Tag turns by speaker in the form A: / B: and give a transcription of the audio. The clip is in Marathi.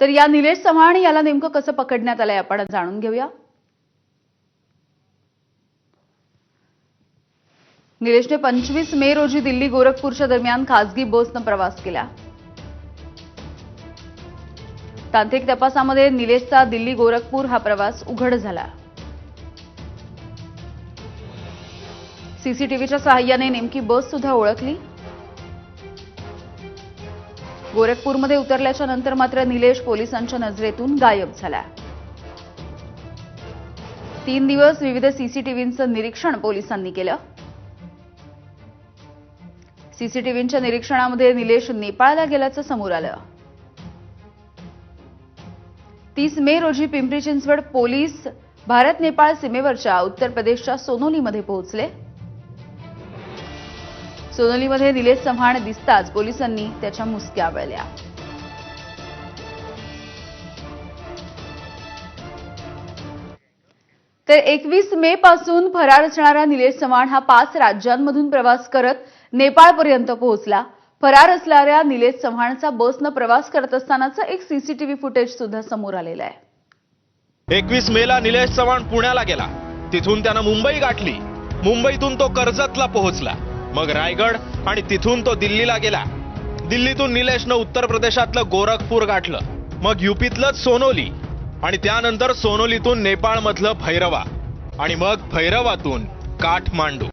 A: तर या निलेश चव्हाण याला नेमकं कसं पकडण्यात आलंय आपण जाणून घेऊया. निलेशने पंचवीस मे रोजी दिल्ली गोरखपूरच्या दरम्यान खासगी बसनं प्रवास केला. तांत्रिक तपासामध्ये निलेशचा दिल्ली गोरखपूर हा प्रवास उघड झाला. सीसीटीव्हीच्या सहाय्याने नेमकी बस सुद्धा ओळखली. गोरखपूरमध्ये उतरल्याच्या नंतर मात्र निलेश पोलिसांच्या नजरेतून गायब झाला. तीन दिवस विविध सीसीटीव्हींचं निरीक्षण पोलिसांनी केलं. सीसीटीव्हींच्या निरीक्षणामध्ये निलेश नेपाळला गेल्याचं समोर आलं. तीस मे रोजी पिंपरी चिंचवड पोलीस भारत नेपाळ सीमेवरच्या उत्तर प्रदेशच्या सोनोलीमध्ये पोहोचले. सोनोलीमध्ये निलेश चव्हाण दिसताच पोलिसांनी त्याच्या मुसक्या वळल्या तर एकवीस मे पासून फरार असणारा निलेश चव्हाण हा पाच राज्यांमधून प्रवास करत नेपाळपर्यंत पोहोचला. फरार असणाऱ्या निलेश चव्हाणचा बसनं प्रवास करत असतानाचं एक सीसीटीव्ही फुटेज सुद्धा समोर आलेलं आहे.
B: एकवीस मेला निलेश चव्हाण पुण्याला गेला. तिथून त्यानं मुंबई गाठली. मुंबईतून तो कर्जतला पोहोचला. मग रायगड आणि तिथून तो दिल्लीला गेला. दिल्लीतून निलेशनं उत्तर प्रदेशातलं गोरखपूर गाठलं. मग युपीतलंच सोनोली आणि त्यानंतर सोनोलीतून नेपाळमधलं भैरवा आणि मग भैरवातून काठमांडू.